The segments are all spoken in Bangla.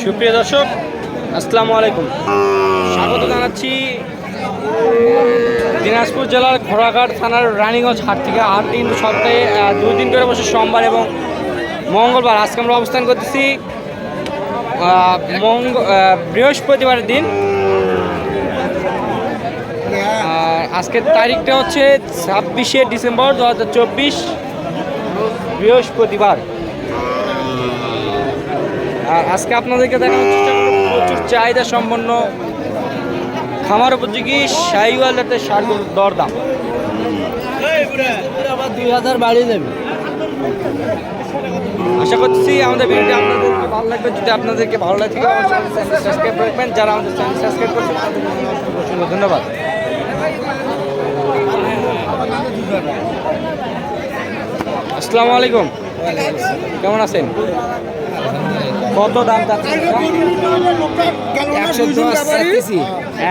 সুপ্রিয় দর্শক, আসসালামু আলাইকুম। স্বাগত জানাচ্ছি দিনাজপুর জেলার ঘোড়াঘাট থানার রানীগঞ্জ হাট থেকে। হাট কিন্তু সপ্তাহে দুই দিন করে বসে সোমবার এবং মঙ্গলবার আজকে আমরা অবস্থান করতেছি মঙ্গ বৃহস্পতিবারের দিন। আজকের তারিখটা হচ্ছে ছাব্বিশে ডিসেম্বর দু হাজার চব্বিশ বৃহস্পতিবার। আর আজকে আপনাদেরকে দেখানোর চেষ্টা করব প্রচুর চাহিদা সম্পন্ন খামার উপযোগী শাহিওয়াল জাতের সারগুলোর দরদাম। দুই হাজার বাড়িয়ে দেবে। আশা করছি আমাদের ভিডিওটি আপনাদেরকে ভালো লাগবে। যদি আপনাদেরকে ভালো লাগে সাবস্ক্রাইব করবেন। যারা আমাদের চ্যানেল সাবস্ক্রাইব করছেন তাদেরকে ধন্যবাদ। আসসালামু আলাইকুম। কেমন আছেন? কত দাম একশো দশ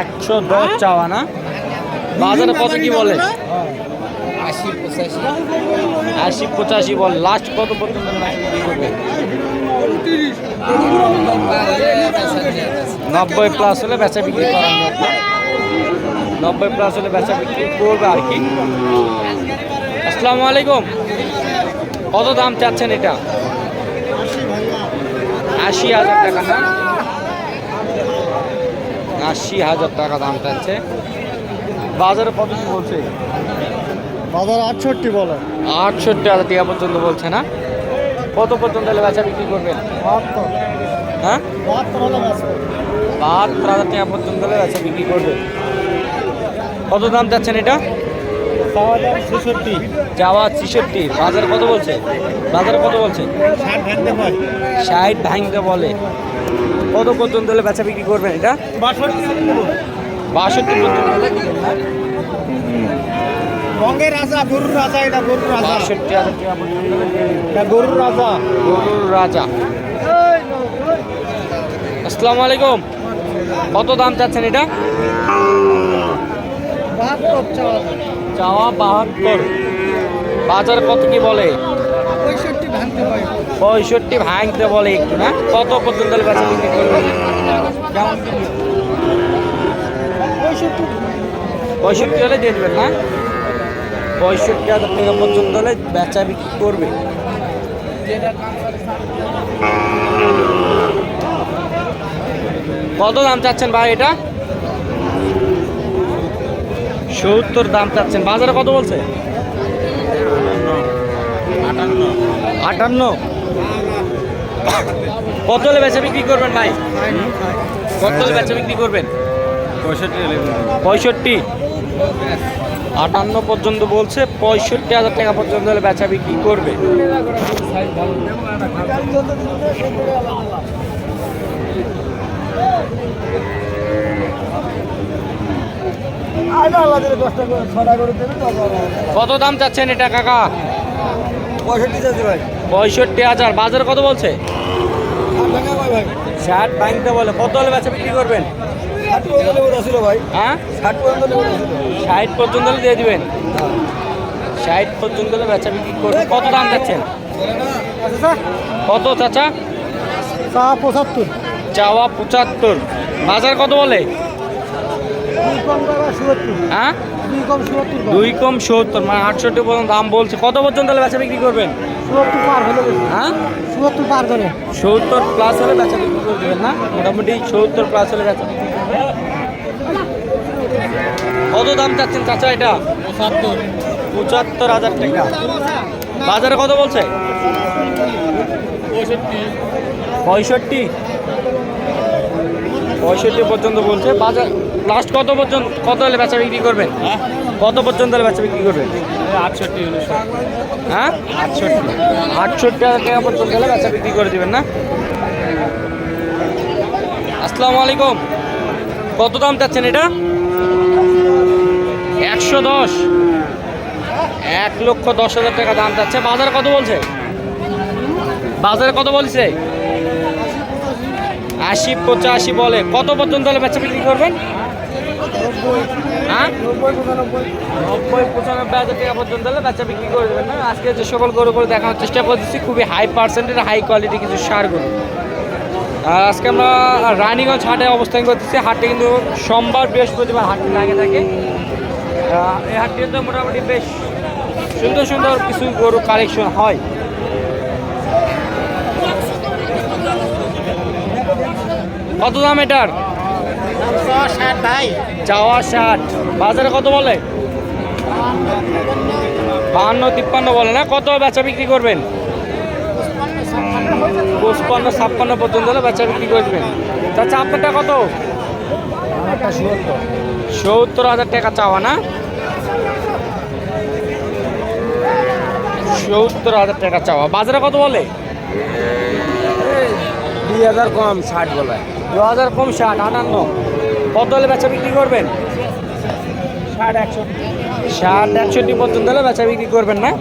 একশো দশ চাওয়া না? বাজারে কত কি বলে? আশি পঁচাশি। আশি পঁচাশি বল লাস্ট কত পর্যন্ত নব্বই প্লাস হলে বেচা বিক্রি করার নব্বই প্লাস হলে বেচা বিক্রি করবে আর কি। আসসালামু আলাইকুম। কত দাম চাচ্ছেন এটা? আশি হাজার টাকা না আশি হাজার টাকা দাম চাচ্ছে বাজারে কত কি বলছে? বাজার আটষট্টি বলে। আটষট্টি হাজার টাকা পর্যন্ত বলছে না? কত পর্যন্ত হলে বেচা বিক্রি করবেন? বাহাত্তর। হ্যাঁ? বাহাত্তর হাজার টাকা পর্যন্ত হলে বেচা বিক্রি করবে কত দাম চাচ্ছেন এটা? ছেষট্টি। যাওয়া ছেষট্টি। বাজারে কত বলছে? বাজারে কত বলছে? ষাট ভাঙতে ষাট ভাঙতে বলে। কত পর্যন্ত হলে বেচা বিক্রি করবেন এটা? বাষট্টি পর্যন্ত? রঙের রাজা গরুর রাজা এটা গরুর রাজা। বাষট্টি হাজার টাকা পর্যন্ত হলে দিয়ে দিবেন। এটা গরুর রাজা। গরুর রাজা। আসসালামু আলাইকুম। কত দাম চাচ্ছেন এটা? চাওয়া। বাহাত্তর। বাজার কত কি বলে? পঁয়ষট্টি ভাঙতে পারি পঁয়ষট্টি ভাঙতে বলে একটু না কত পর্যন্ত বিক্রি করবেন পঁয়ষট্টি। পঁয়ষট্টি হলে দিয়ে দেবেন না পঁয়ষট্টি হাজার টাকা পর্যন্ত হলে বেচা বিক্রি করবে। কত দাম চাচ্ছেন ভাই এটা? সত্তর দাম চাচ্ছেন। বাজারে কত বলছে? আটান্ন। আটান্ন? কত হলে বেচা বিক্রি করবেন ভাই? কত হলে বেচা বিক্রি করবেন? পঁয়ষট্টি আটান্ন পর্যন্ত বলছে পঁয়ষট্টি হাজার টাকা পর্যন্ত হলে বেচা বিক্রি করবে। কত দাম চাচ্ছেন এটা কাকা? পঁয়ষট্টি যাচ্ছে ভাই। পঁয়ষট্টি হাজার। বাজার কত বলছে? ষাট ভাঙতে বলে। কত হলে বেচা বিক্রি করবেন? ষাট পর্যন্ত হ্যাঁ? ষাট পর্যন্ত হলে দিয়ে দিবেন। ষাট পর্যন্ত হলে বেচা বিক্রি করবে কত দাম চাচ্ছেন? কত চাচা? চা পঁচাত্তর চাওয়া পঁচাত্তর। বাজার কত বলে? দুই কম হ্যাঁ? দুই কম সুয়াত্তর দুই কম সত্তর মানে আটষট্টি পর্যন্ত দাম বলছে। কত পর্যন্ত হলে বেচা বিক্রি করবেন? হ্যাঁ? সত্তর প্লাস হলে বেচা বিক্রি করে দেবেন না? মোটামুটি সত্তর প্লাস হলে বেচা কত দাম চাচ্ছেন চাচা এটা? পঁচাত্তর। পঁচাত্তর হাজার টাকা। বাজারে কত বলছে? পঁয়ষট্টি। পঁয়ষট্টি? পর্যন্ত বলছে। বাজার লাস্ট কত পর্যন্ত কত হলে বেচা বিক্রি করবেন? কত পর্যন্ত হলে বেচা বিক্রি করবেন আটষট্টি হ্যাঁ? আটষট্টি আটষট্টি টাকা পর্যন্ত হলে বেচা বিক্রি করে দেবেন না? আসসালামু আলাইকুম। কত দাম চাচ্ছেন এটা? একশো দশ। এক লক্ষ দশ হাজার টাকা দাম চাচ্ছে। বাজার কত বলছে? বাজারে কত বলছে? আশি পঁচাশি বলে। কত পর্যন্ত হলে বেচা বিক্রি করবেন? হ্যাঁ? নব্বই পঁচানব্বই নব্বই পঁচানব্বই হাজার টাকা পর্যন্ত হলে বাচ্চা বিক্রি করে দেবেন না আজকে যে সকল গরু করে দেখানোর চেষ্টা করতেছি খুবই হাই পার্সেন্টের হাই কোয়ালিটি কিছু সার গরু। আর আজকে আমরা রানীগঞ্জ হাটে অবস্থান করতেছি। হাটে কিন্তু সোমবার বৃহস্পতিবার হাট লাগে থাকে। এই হাটটিতে মোটামুটি বেশ সুন্দর সুন্দর কিছু গরু কালেকশন হয়। কত দাম এটার? চাওয়া ষাট। বাজারে কত বলে? বাহান্ন তিপ্পান্ন বলে না? কত বেচা বিক্রি করবেন? পঁচপান্ন ছাপ্পান্ন পর্যন্ত হলে বেচা বিক্রি করবেন। চাচা আপনারটা কত? সত্তর হাজার টাকা চাওয়া না? সত্তর হাজার টাকা চাওয়া। বাজারে কত বলে? দুই হাজার কম ষাট বলে। দু হাজার কম ষাট আটান্ন। কত হলে বেচা বিক্রি করবেন? ষাট একশো ষাট একষট্টি পর্যন্ত হলে বেচা বিক্রি করবেন না?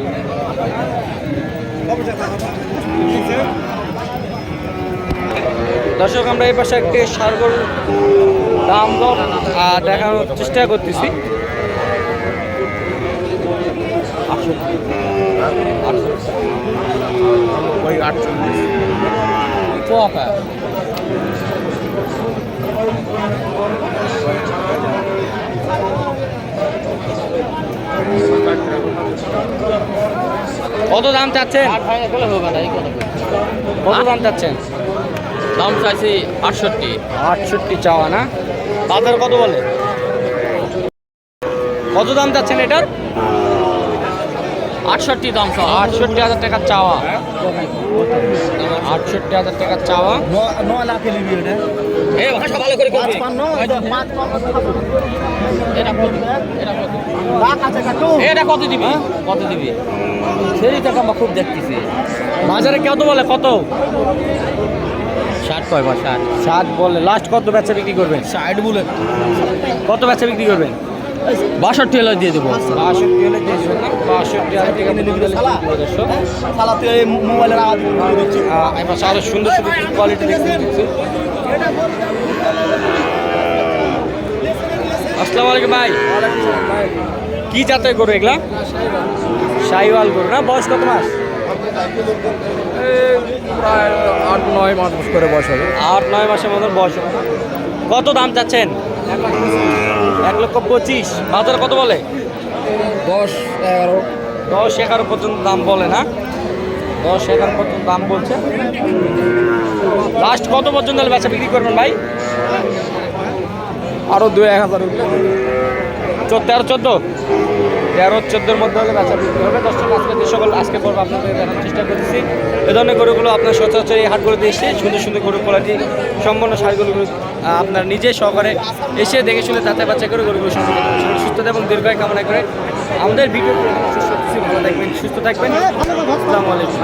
দর্শক আমরা এই পাশে একটি সারগর দাম দর দেখানোর চেষ্টা করতেছি। আটচল্লিশ। কত দাম চাচ্ছেন? কত দাম চাচ্ছেন? দাম চাইছি আটষট্টি। আটষট্টি চাওয়া না? বাজার কত বলে? কত দাম চাচ্ছেন এটার? আটষট্টি দাম চাও আটষট্টি হাজার টাকা চাওয়া। আটষট্টি হাজার টাকা চাওয়া। ন এ ভাষা ভালো করে এটা কত? এটা কত? লাখ আছে কত দিবি? কত দিবি? সেই টাকা আমরা খুব দেখতেছি। বাজারে কত বলে কত? ষাট কয় বা ষাট? ষাট বলে। লাস্ট কত বেচা বিক্রি করবেন? ষাট বলে। কত বেচা বিক্রি করবেন? বাষট্টি হলে দিয়ে দেবো। বাষট্টি হলে এই মোবাইলের আওয়াজ আরও সুন্দর সুন্দর কোয়ালিটি দেখতে আসসালামু আলাইকুম ভাই। কি জাতের গরু এগুলা? শাহিওয়াল গরু না? বয়স কত মাস? প্রায় আট নয় মাস করে বয়স হবে। আট নয় মাসের মতন বয়স কত দাম চাচ্ছেন? এক লক্ষ পঁচিশ। বাজার কত বলে? দশ এগারো। দশ এগারো পর্যন্ত দাম বলে না? দশ এগারো পর্যন্ত দাম বলছে। লাস্ট কত পর্যন্ত তাহলে বেচা বিক্রি করবেন ভাই? আরও দু এক হাজার। তেরো চোদ্দ, তেরো চোদ্দোর মধ্যে হলে বেচা বিক্রি হবে। দর্শক আজকে যে সকল আজকে পর্ব আপনাদের দেখানোর চেষ্টা করতেছি। এ ধরনের গরুগুলো আপনার সচরাচর এই হাটগুলোতে এসে সুন্দর সুন্দর গরু কোয়ালিটি সম্পন্ন সারগুলো আপনার নিজে সহকারে এসে দেখে শুনে তাতে বাচ্চা করে গরুগুলো সম্পর্কে সুস্থতা এবং দীর্ঘায় কামনা করে আমাদের ভিডিও সুস্থ ভালো থাকবেন, সুস্থ থাকবেন। আসসালামু আলাইকুম।